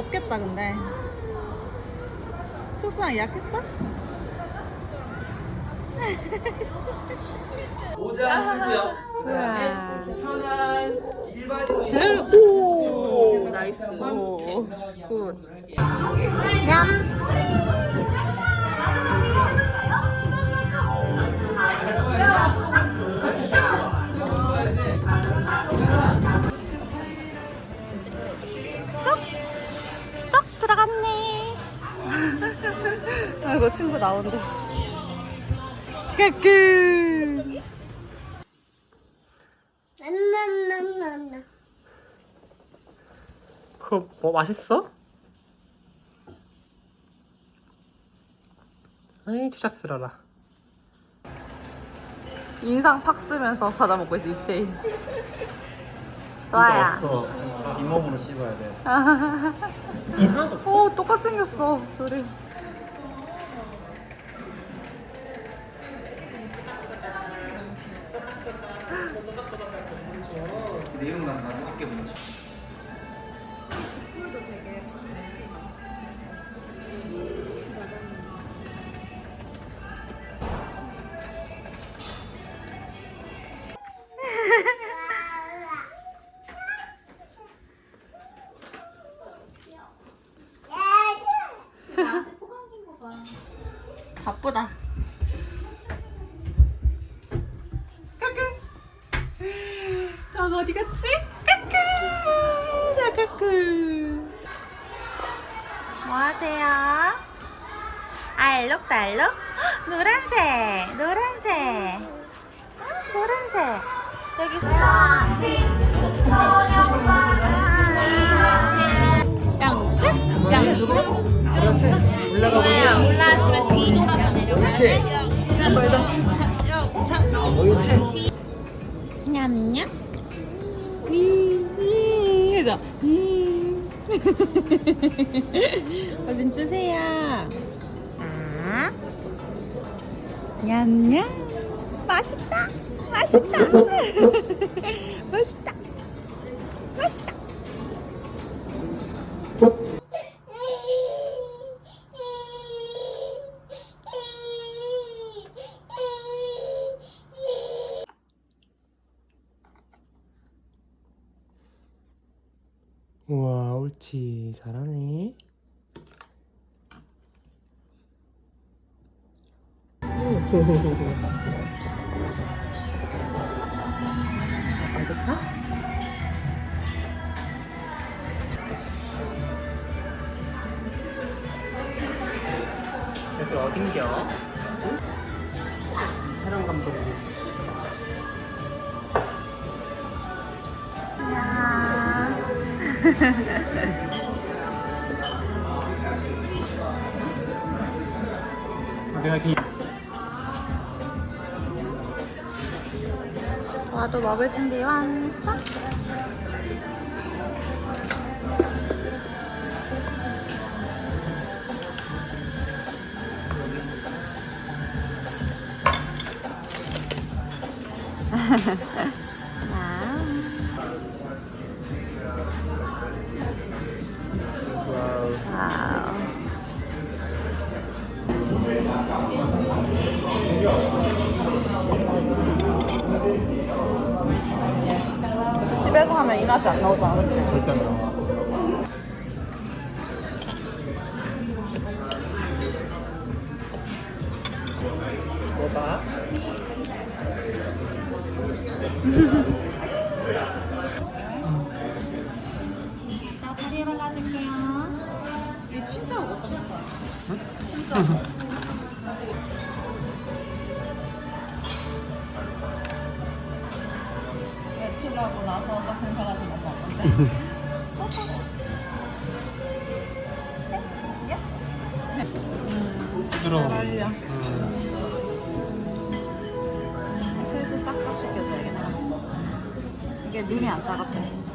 덥겠다 근데. 숙소랑 예약했어? 모자 쓰고요. 그다음에. 편한 일반인 네. 오, 나이스. 오, 굿. 냠. 친구 나온대. 까끄. 그거 뭐 맛있어? 아이 추잡스러라. 인상 팍 쓰면서 과자 먹고 있어 이채인. 좋아야. 없어. 잇몸으로 씹어야 돼. 오 똑같이 생겼어 둘이. 바쁘다. 까꿍. 저거 어디 갔지? 까꿍. 나 까꿍. 뭐 하세요? 알록달록? 헉, 노란색, 노란색. 어, 노란색. 여기 있어. 양치? 양치? 그렇지. 올라가 보자. 올라왔으면 뒤돌아서 내려가. 옳지. 냠냠. 음, 해자. 음. 얼른 주세요. 아. 냠냠. 맛있다. 맛있다. 맛있다. 맛있다. 우와 옳지 잘하네. 여기 내가 와도 먹을 준비 완전. 맛이 안 나오잖아, 그치? 절대 안 나와. 뭐가? 나 다리에 발라줄게요. 이 진짜 어떤 거야? 진짜. 끝나고 나서 서클 가가지고 너무 없는데. 음. 부드러워. 잘려 음. 음. 세수 싹싹 씻겨줘야겠다. 이게 눈이 안 따갑했어.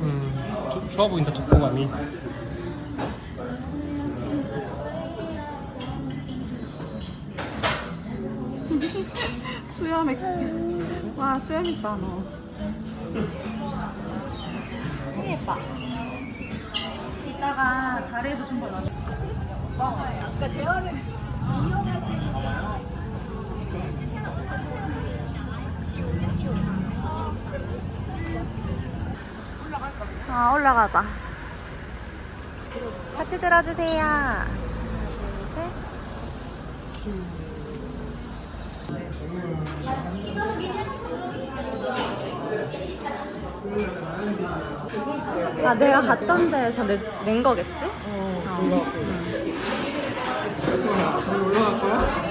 음, 좋아 보인다 독보감이. 수염 액. 와 수염 있다 너. 되게 예뻐. 이따가 다리에도 좀 발라줘. 아 올라가자. 같이 들어주세요. 네. 아 내가 갔던 데에서 내, 낸 거겠지? 어, 거야?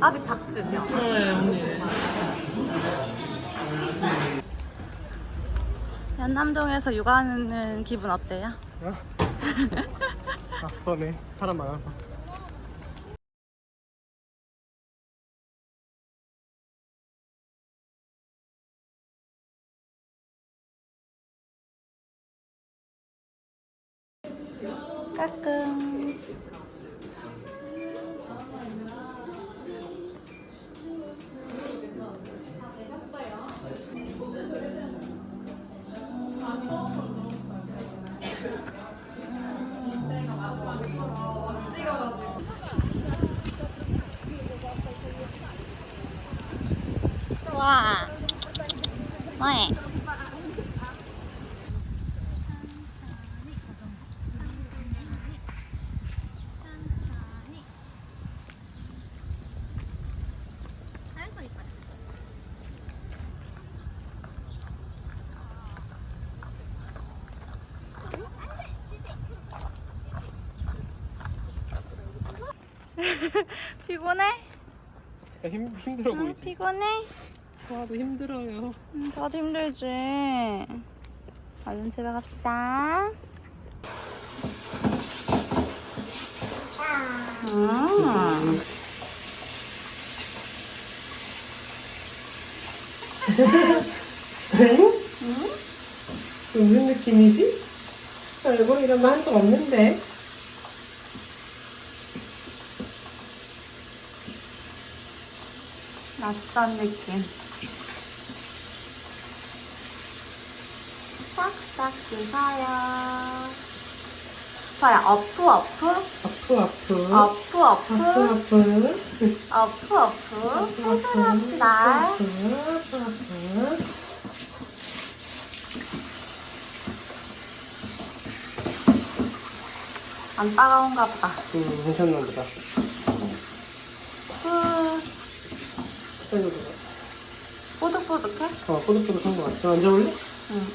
아직 작지죠? 네, 언니. 연남동에서 육아하는 기분 어때요? 낯서네. 사람 많아서. 까끔 피곤해? 힘, 힘들어 응, 보이지? 피곤해? 와도 힘들어요. 응, 다들 힘들지. 얼른 집에 갑시다. 음. 무슨 느낌이지? 얼굴 이런 거한적 없는데. 낯선 느낌. 싹싹 씻어요. 저야 어프 어프 아프 아프. 어프 어프 아프 아프. 어프 어프 세수합시다. 안 따가운가 보다. 음, 괜찮나 보다. 후 괜찮나 보다. 뽀득뽀득해? 어, 꼬득꼬득한 거 같아. 앉아볼래? 응.